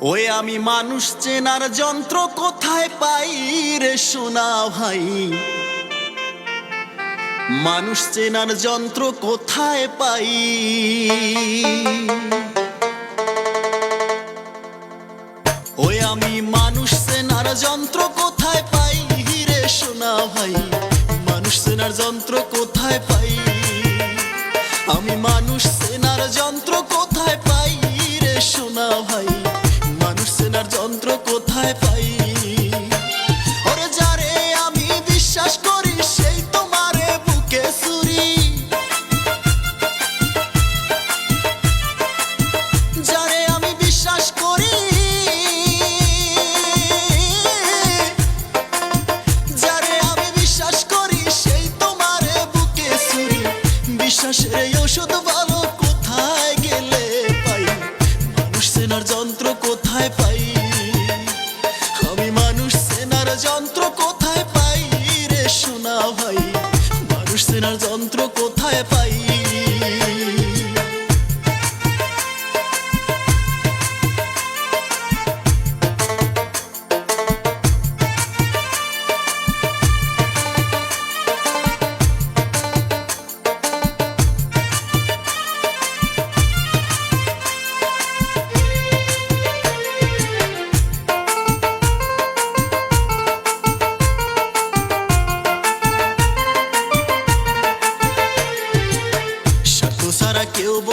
ওই আমি মানুষ চেনার যন্ত্র কোথায় পাই রে শোনা ভাই? মানুষ চেনার যন্ত্র কোথায় পাই? ওই আমি মানুষ চেনার যন্ত্র কোথায় পাই। আমি মানুষ সেনার যন্ত্র কোথায় গেলে পাই? মানুষ সেনার যন্ত্র কোথায় পাই? আমি মানুষ সেনার যন্ত্র কোথায় পাই রে শোনা ভাই? মানুষ সেনার যন্ত্র কোথায় পাই?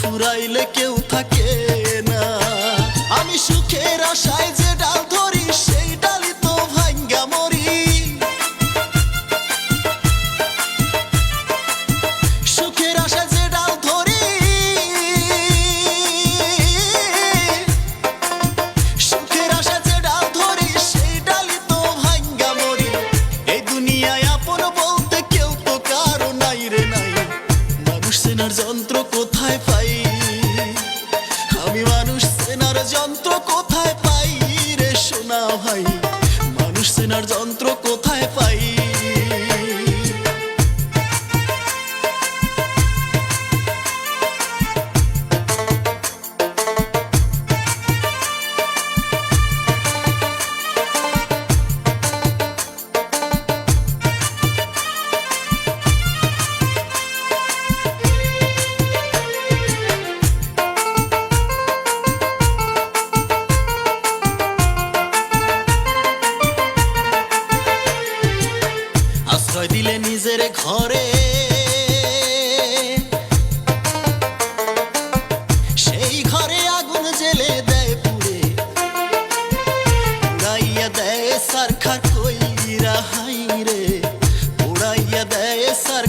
ফুরাইলে কেউ থাকে।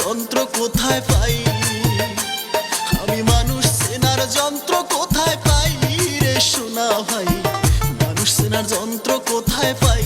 যন্ত্র কোথায় পাই? আমি মানুষ চেনার যন্ত্র কোথায় পাই রে শোনা ভাই? মানুষ চেনার যন্ত্র কোথায় পাই?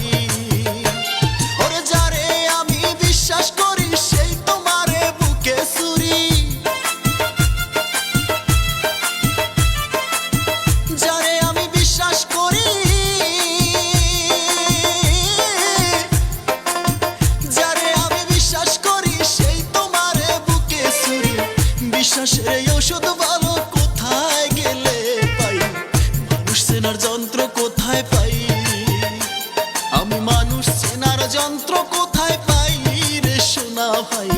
যন্ত্র কোথায় পাই রে সোনা ভাই?